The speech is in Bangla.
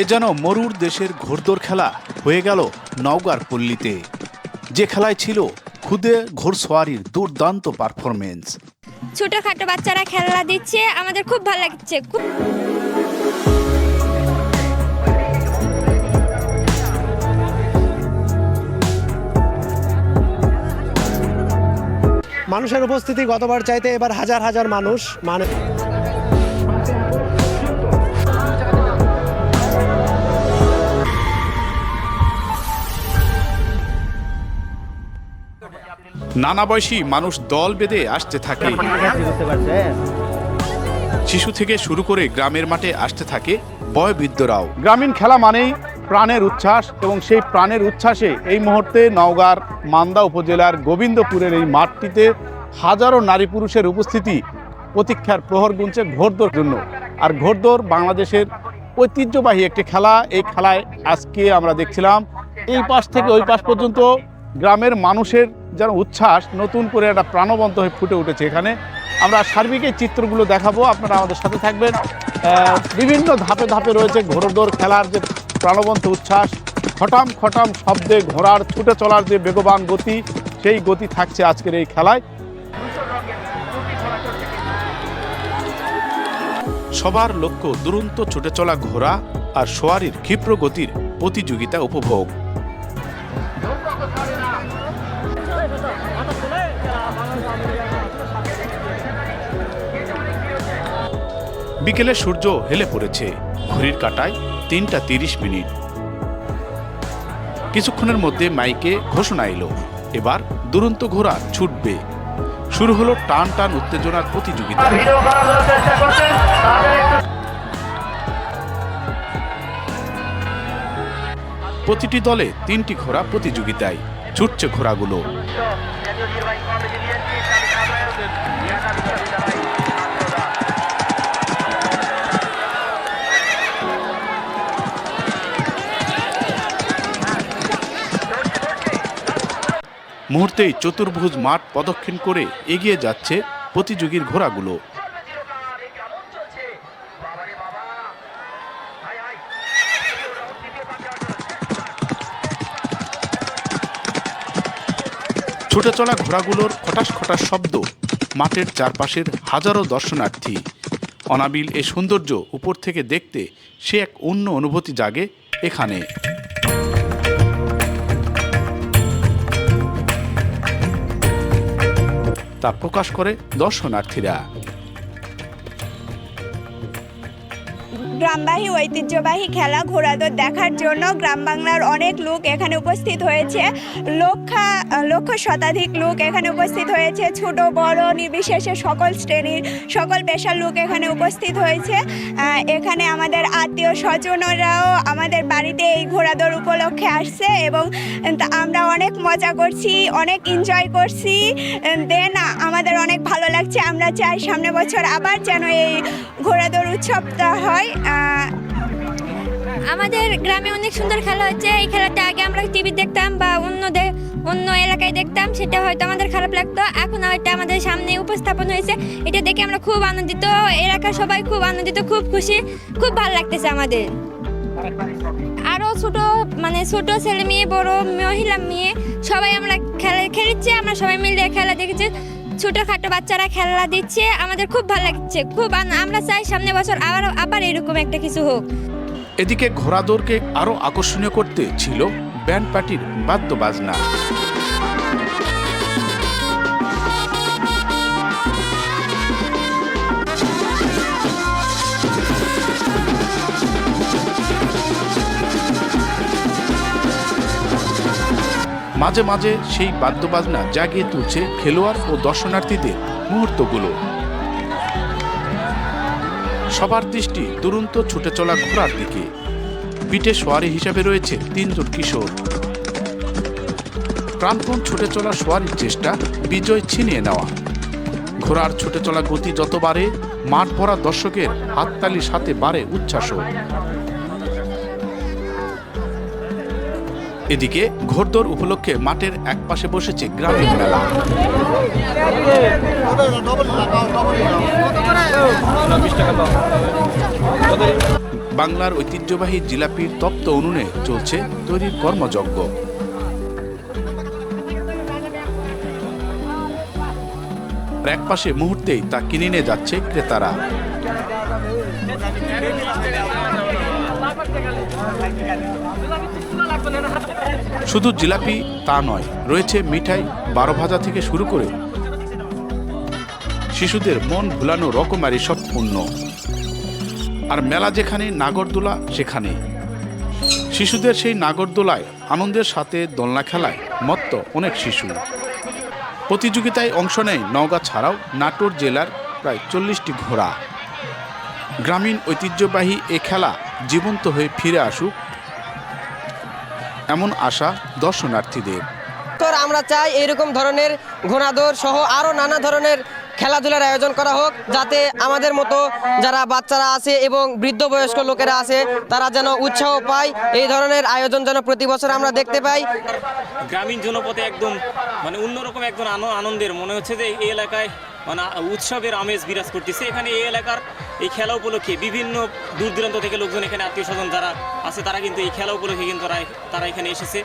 এ যেন মরুর দেশের ঘোড়দৌড় খেলা হয়ে গেল নওগাঁর পল্লীতে। যে খেলায় ছিল খুদে ঘোড়সওয়ারির দুর্দান্ত পারফরমেন্স ছোটখাটো বাচ্চারা খেলা দিচ্ছে আমাদের খুব ভালো লাগছে। খুব মানুষের উপস্থিতি গতবার চাইতে এবার হাজার হাজার মানুষ মানে নানা বয়সী মানুষ দল বেঁধে আসতে থাকে। শিশু থেকে শুরু করে গ্রামের মাঠে আসতে থাকে বয়বৃদ্ধরাও। গ্রামীণ খেলা মানেই প্রাণের উচ্ছ্বাস এবং সেই প্রাণের উচ্ছ্বাসে এই মুহূর্তে নওগাঁর মান্দা উপজেলার গোবিন্দপুরের এই মাঠটিতে হাজারো নারী পুরুষের উপস্থিতি প্রতীক্ষার প্রহর গুনছে ঘোরদোর জন্য। আর ঘোরদোর বাংলাদেশের ঐতিহ্যবাহী একটি খেলা। এই খেলায় আজকে আমরা দেখছিলাম এই পাশ থেকে ওই পাশ পর্যন্ত গ্রামের মানুষের যেন উচ্ছ্বাস নতুন করে একটা প্রাণবন্ত হয়ে ফুটে উঠেছে এখানে। আমরা সার্বিক এই চিত্রগুলো দেখাবো, আপনারা আমাদের সাথে থাকবেন। বিভিন্ন ধাপে ধাপে রয়েছে ঘোড়দৌড় খেলার যে প্রাণবন্ত উচ্ছ্বাস, খটাম খটাম শব্দে ঘোড়ার ছুটে চলার যে বেগবান গতি, সেই গতি থাকছে আজকের এই খেলায়। সবার লক্ষ্য দুরন্ত ছুটে চলা ঘোড়া আর সোয়ারির ক্ষিপ্র গতির প্রতিযোগিতা উপভোগ। বিকেলে সূর্য হেলে পড়েছে। ঘড়ির কাটায় তিনটা তিরিশ মিনিট। কিছুক্ষণের মধ্যে মাইকে ঘোষণা এলো। এবার দুরন্ত ঘোড়া ছুটবে। শুরু হলো টান টান উত্তেজনার প্রতিযোগিতা। প্রতিটি দলে তিনটি ঘোড়া প্রতিযোগিতায় ছুটছে ঘোড়াগুলো। মুহূর্তেই চতুর্ভুজ মাঠ প্রদক্ষিণ করে এগিয়ে যাচ্ছে প্রতিযোগীর ঘোড়াগুলো। ছুটে চলা ঘোড়াগুলোর খটাস খটাস শব্দ মাঠের চারপাশের হাজারো দর্শনার্থী। অনাবিল এই সৌন্দর্য উপর থেকে দেখতে সে এক অন্য অনুভূতি জাগে এখানে। তা প্রকাশ করে দর্শনার্থীরা। গ্রামবাহী, ঐতিহ্যবাহী খেলা ঘোড়াদৌড় দেখার জন্য গ্রাম বাংলার অনেক লোক এখানে উপস্থিত হয়েছে। লক্ষা লক্ষ শতাধিক লোক এখানে উপস্থিত হয়েছে। ছোট, বড়, নির্বিশেষে সকল শ্রেণির, সকল পেশার লোক এখানে উপস্থিত হয়েছে। এখানে আমাদের আত্মীয় স্বজনরাও আমাদের বাড়িতে এই ঘোড়াদৌড় উপলক্ষে আসছে এবং আমরা অনেক মজা করছি, অনেক এনজয় করছি। দেন, আমাদের অনেক ভালো লাগছে। আমরা চাই সামনে বছর আবার যেন এই ঘোড়াদৌড় উৎসবটা হয় আমাদের গ্রামে অনেক সুন্দর খেলা হচ্ছে। এই খেলাটা আগে আমরা টিভি দেখতাম বা অন্য অন্য এলাকায় দেখতাম, সেটা হয়তো আমাদের খারাপ লাগতো। এখন হয়তো আমাদের সামনে উপস্থাপন হয়েছে। এটা দেখে আমরা খুব আনন্দিত। এলাকার সবাই খুব আনন্দিত, খুব খুশি, খুব ভালো লাগতেছে আমাদের। আরও ছোট মানে ছোট ছেলে মেয়ে, বড় মহিলা মেয়ে সবাই আমরা খেলা খেলছে, আমরা সবাই মিলে খেলা দেখেছি। ছোটখাটো বাচ্চারা খেলা দিচ্ছে, আমাদের খুব ভালো লাগছে। খুব আমরা চাই সামনে বছর আবার আবার এরকম একটা কিছু হোক। এদিকে ঘোড়াদৌড়কে আরও আকর্ষণীয় করতে ছিল ব্যান্ড পার্টির বাদ্য মাঝে মাঝে সেই বাদ্যবাজনা জাগিয়ে তুলছে খেলোয়াড় ও দর্শনার্থীদের মুহূর্তগুলো। সবার দৃষ্টি দুরন্ত ছুটে চলা ঘোড়ার দিকে। পিঠে সোয়ারি হিসাবে রয়েছে তিনজন কিশোর। প্রাণপণ ছুটে চলা সোয়ারির চেষ্টা বিজয় ছিনিয়ে নেওয়া। ঘোড়ার ছুটে চলা গতি যত বাড়ে, মাঠ ভরা দর্শকের হাততালির সাথে বাড়ে উচ্ছ্বাসও। এদিকে ঘোরদোর উপলক্ষে মাঠের একপাশে বসেছে গ্রামীণ মেলা। বাংলার ঐতিহ্যবাহী জিলাপির তপ্ত উনুনে চলছে তৈরির কর্মযজ্ঞ। এক পাশে মুহূর্তেই তা কিনে নিয়ে যাচ্ছে ক্রেতারা। শুধু জিলাপি তা নয়, রয়েছে মিঠাই বারো ভাজা থেকে শুরু করে শিশুদের মন ভুলানো রকমারি সব পণ্য। আর মেলা যেখানে, নাগরদোলা সেখানে। শিশুদের সেই নাগরদোলায়, আনন্দের সাথে দোলনা খেলায় মত্ত অনেক শিশু। প্রতিযোগিতায় অংশ নেয় নওগাঁ ছাড়াও নাটোর জেলার প্রায় চল্লিশটি ঘোড়া। গ্রামীণ ঐতিহ্যবাহী এ খেলা জীবন্ত হয়ে ফিরে আসুক এমন আশা দর্শনার্থীদের। আমরা চাই এরকম ধরনের ঘোড়াদৌড় সহ আরও নানা ধরনের খেলাধুলার আয়োজন করা হোক, যাতে আমাদের মতো যারা বাচ্চারা আছে এবং বৃদ্ধ বয়স্ক লোকেরা আছে, তারা যেন উৎসাহ পায়। এই ধরনের আয়োজন যেন প্রতি বছর আমরা দেখতে পাই। গ্রামীণ জনপথে একদম মানে অন্যরকম একদম আনো- আনন্দের মনে হচ্ছে যে এই এলাকায় মানে উৎসবের আমেজ বিরাজ করতেছে। এখানে এই এলাকার এই খেলা উপলক্ষে বিভিন্ন দূর দূরান্ত থেকে লোকজন এখানে আত্মীয় স্বজন যারা আছে, তারা কিন্তু এই খেলা উপলক্ষে কিন্তু তারা এখানে এসেছে।